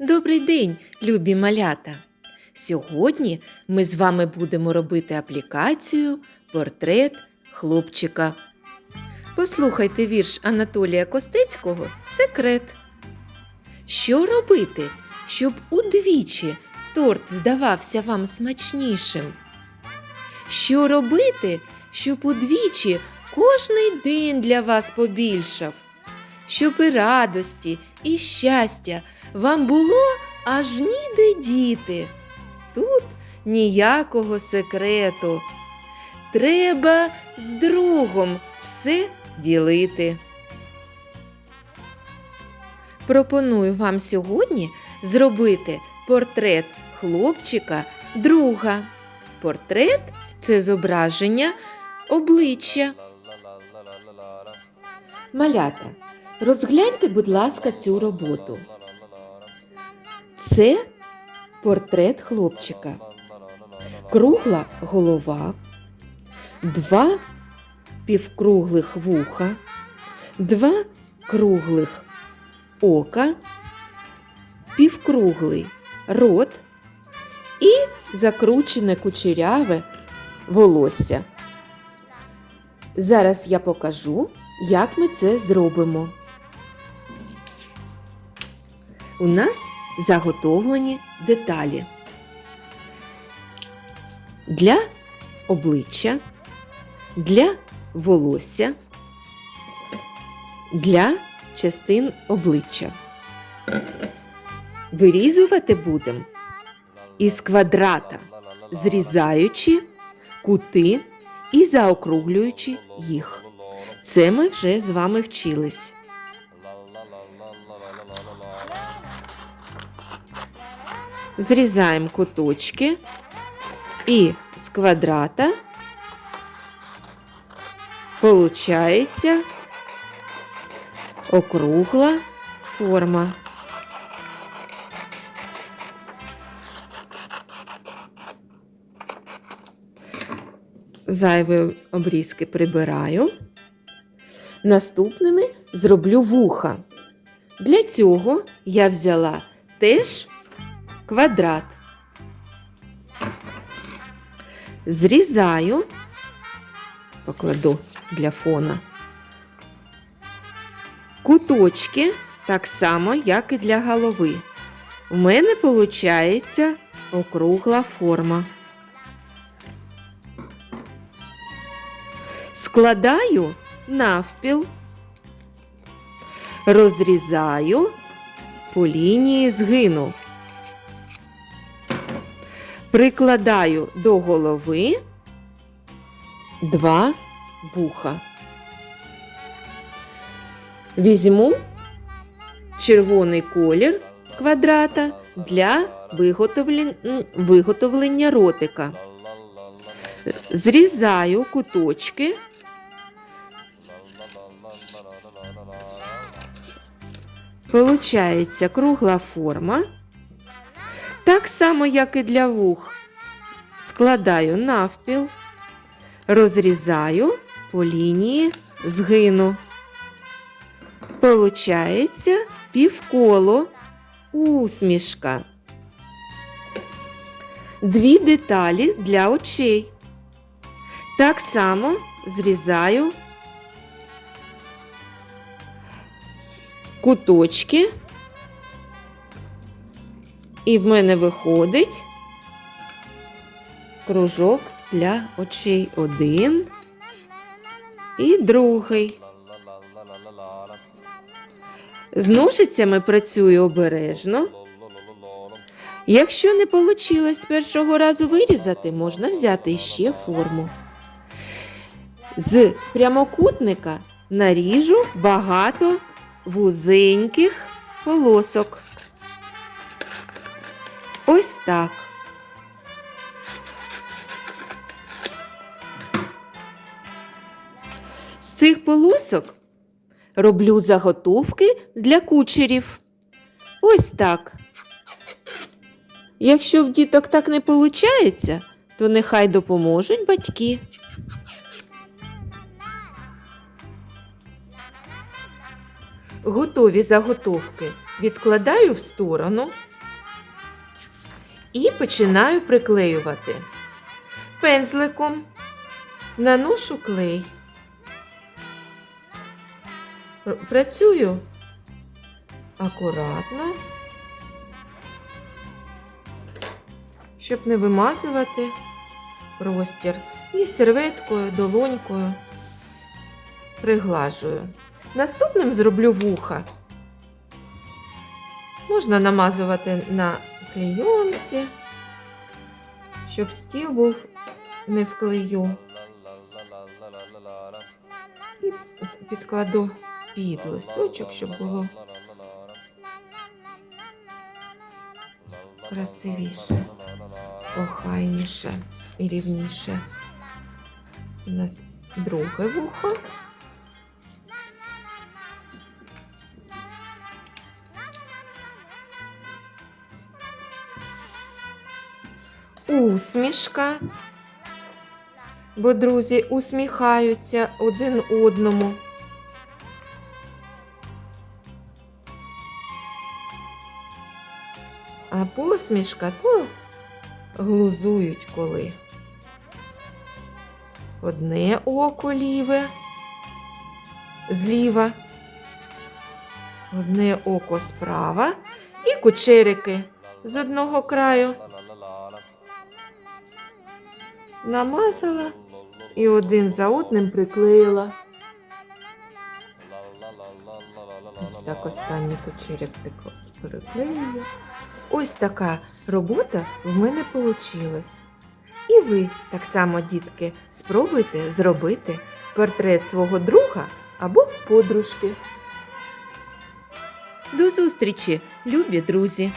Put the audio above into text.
Добрий день, любі малята! Сьогодні ми з вами будемо робити аплікацію Портрет хлопчика. Послухайте вірш Анатолія Костецького Секрет. Що робити, щоб удвічі торт здавався вам смачнішим? Що робити, щоб удвічі кожний день для вас побільшав? Щоб і радості, і щастя вам було аж ніде діти. Тут ніякого секрету. Треба з другом все ділити. Пропоную вам сьогодні зробити портрет хлопчика друга. Портрет це зображення обличчя. Малята, розгляньте, будь ласка, цю роботу. Це портрет хлопчика. Кругла голова, два півкруглих вуха, два круглих ока, півкруглий рот і закручене кучеряве волосся. Зараз я покажу, як ми це зробимо. У нас заготовлені деталі. Для обличчя, для волосся, для частин обличчя. Вирізувати будемо із квадрата, зрізаючи кути і заокруглюючи їх. Це ми вже з вами вчились. Зрізаємо куточки і з квадрата получається округла форма. Зайві обрізки прибираю. Наступними зроблю вуха. Для цього я взяла теж квадрат. Зрізаю, покладу для фона. Куточки так само, як і для голови. У мене виходить округла форма. Складаю навпіл, розрізаю по лінії згину. Прикладаю до голови два вуха. Візьму червоний колір квадрата для виготовлення ротика. Зрізаю куточки. Получається кругла форма. Так само, як і для вух, складаю навпіл, розрізаю по лінії згину. Получається півколо усмішка. Дві деталі для очей. Так само зрізаю куточки. І в мене виходить кружок для очей один і другий. З ножицями працюю обережно. Якщо не вийшло з першого разу вирізати, можна взяти ще форму. З прямокутника наріжу багато вузеньких полосок. Ось так. З цих полосок роблю заготовки для кучерів. Ось так. Якщо в діток так не виходить, то нехай допоможуть батьки. Готові заготовки відкладаю в сторону. І починаю приклеювати. Пензликом наношу клей. Працюю акуратно, щоб не вимазувати простір. І серветкою, долонькою приглажую. Наступним зроблю вуха. Можна намазувати на клейонці, щоб стіл був не в клею. І підкладу під листочок, щоб було красивіше, охайніше і рівніше. У нас друге вухо. Усмішка. Бо друзі усміхаються один одному. А посмішка то глузують коли. Одне око ліве, зліва, одне око справа і кучерики з одного краю. Намазала і один за одним приклеїла. Ось так останній кучерик прик- приклеюю. Ось така робота в мене вийшла. І ви так само, дітки, спробуйте зробити портрет свого друга або подружки. До зустрічі, любі друзі!